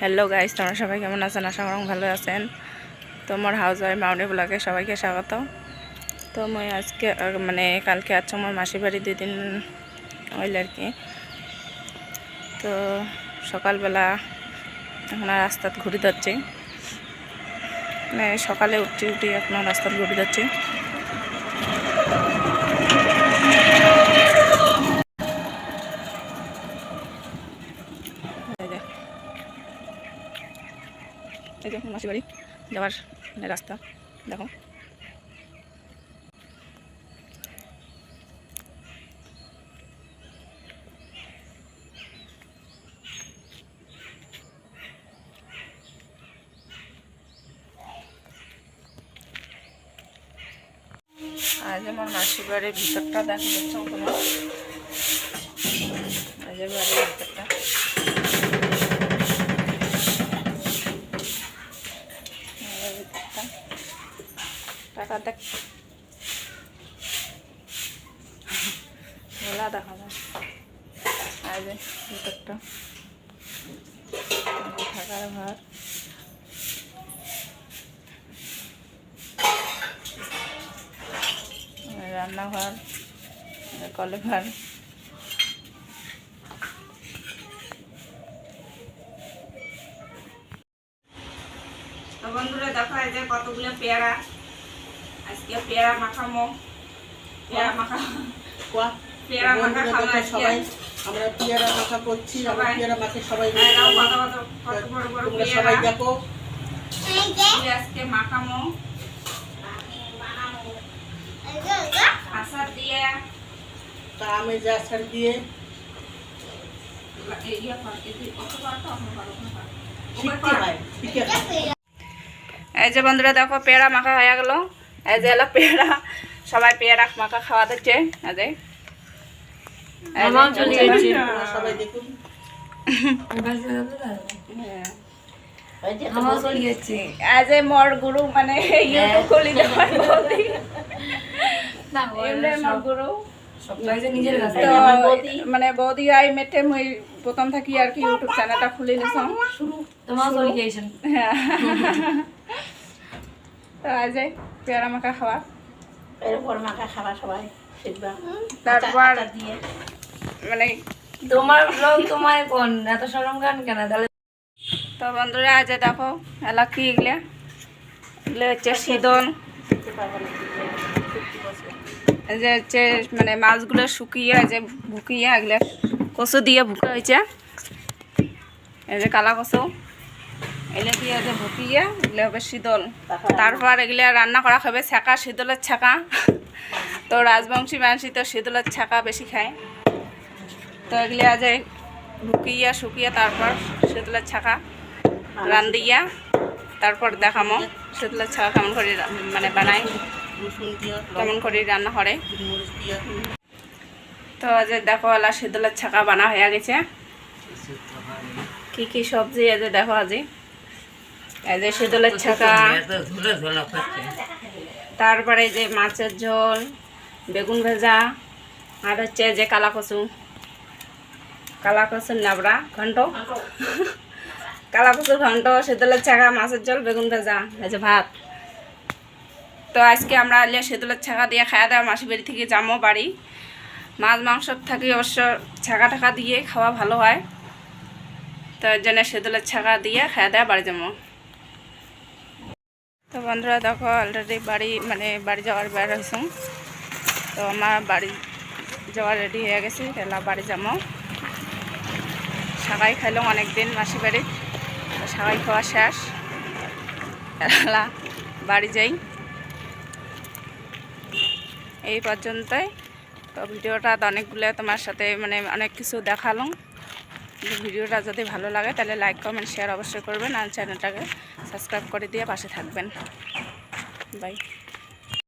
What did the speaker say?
Hello guys তোমরা সবাই কেমন আছেন? আশা করুন ভালো আছেন। তো তোমার হাউস ওয়াইফ মাউনি ব্লগে সবাইকে স্বাগত। তো মই আজকে মানে কালকে আছো, আমার মাসির বাড়ি দুদিন হইল আর কি। তো সকালবেলা এখন রাস্তাত ঘুরে যাচ্ছি মানে সকালে উঠছি, উঠি এখন রাস্তাত ঘুরে যাচ্ছি এই যে যে মাসি বাড়ি যাওয়ার রাস্তা, দেখো। আজ আমার মাসির বাড়ির ভিতরটা দেখা যাচ্ছে কোনো আজ বাড়ির ভিতরটা। দেখ। মেলা দেখা যায়। আর থাকার ঘর রান্নাঘর কলে ঘর তো বন্ধুরা, দেখো এই যে কতগুলো পেয়ারা। আজকে পেয়ারা মাখামো। পেয়ারা মাখা পেয়ারা মাখা খাব সবাই আমরা পেয়ারা মাখা করছি আমরা সবাই। পেয়ারা মাখে সবাই বড় তোমরা সবাই দেখো। আজকে মাখামো। আচার দিয়ে। তা আমি যা ছাড় দিয়ে ইয়ে এই- হয় যে বন্ধুরা দেখো পেয়ারা মাখা হয়ে গেল। এই যে এলো পেয়ারা সবাই পেয়ারা মাখা খাওয়া দিচ্ছে এই যে। মোর। গুরু মানে ইউটিউব খুলি দেওয়ার বৌদি মোর গুরু। মানে আই মেটে মুই প্রথম থাকি আর কি ইউটিউব চ্যানেলটা খুলে নিছাম। হ্যাঁ। তো আজ পেয়ারা মাখা খাওয়া। এরপর মাখা খাবা সবাই শিখবা তারপর দিয়ে। মানে তোমার ব্লগ তোমায় কোন? এত সরম গান কেন? তাহলে তো বন্ধুরা আজ দেখো এলা কি এগুলো। এগুলো হচ্ছে শীতল শিখতে পারবে না ফিফটি পার্সেন্ট এই যে হচ্ছে মানে মাছগুলো শুকিয়ে যে ভুকিয়ে এগুলো কচু দিয়ে ভুকা হয়েছে। এই যে কালা কচু এগুলো হবে শীতল। তারপর এগুলো রান্না করা হবে ছাকা শীতলের ছাকা তো রাজবংশী মানসি তো শীতলের ছাকা বেশি খায়। তো এগুলো আজ ভুকিয়ে শুকিয়ে তারপর শীতলের ছাকা রান্দিয়া তারপর দেখামো শীতলের ছাকা কেমন করে মানে বানাই কেমন করে রান্না করে তো আজ দেখো আলা শীতলের ছাকা বানা হয়ে গেছে। কি কি সবজি যে দেখো আজি। এই যে শীতলের ছাকা। তারপরে যে মাছের ঝোল বেগুন ভেজা আর হচ্ছে যে কালা কচু কালা কচুর নাবড়া ঘন্ট। কালা কচুর ঘন্ট শীতলের ছাকা মাছের ঝোল বেগুন ভেজা এই যে ভাত। তো আজকে আমরা আলিয়া শীতলের ছাকা দিয়ে খাওয়া দাওয়া মাসি বাড়ি থেকে যাব বাড়ি। মাছ মাংস থাকি অবশ্য ছাকা টাকা দিয়ে খাওয়া ভালো হয়। তো এর জন্য শীতলের ছাকা দিয়ে খাওয়া দাওয়া বাড়ি যাব তো বন্ধুরা দেখো অলরেডি বাড়ি মানে বাড়ি যাওয়ার বের হয়েছি। তো আমার বাড়ি যাওয়ার রেডি হয়ে গেছি এলা বাড়ি যাব। সাগাই খাইলাম অনেক দিন মাসি বাড়ি। সাগাই খাওয়া শেষ। এলা বাড়ি যাই। এই পর্যন্তই। তো ভিডিওটা অনেকগুলো তোমার সাথে মানে অনেক কিছু দেখালাম। ভিডিওটা যদি ভালো লাগে, তাহলে লাইক কমেন্ট শেয়ার অবশ্যই করবেন আর চ্যানেলটাকে সাবস্ক্রাইব করে দিয়ে পাশে থাকবেন। বাই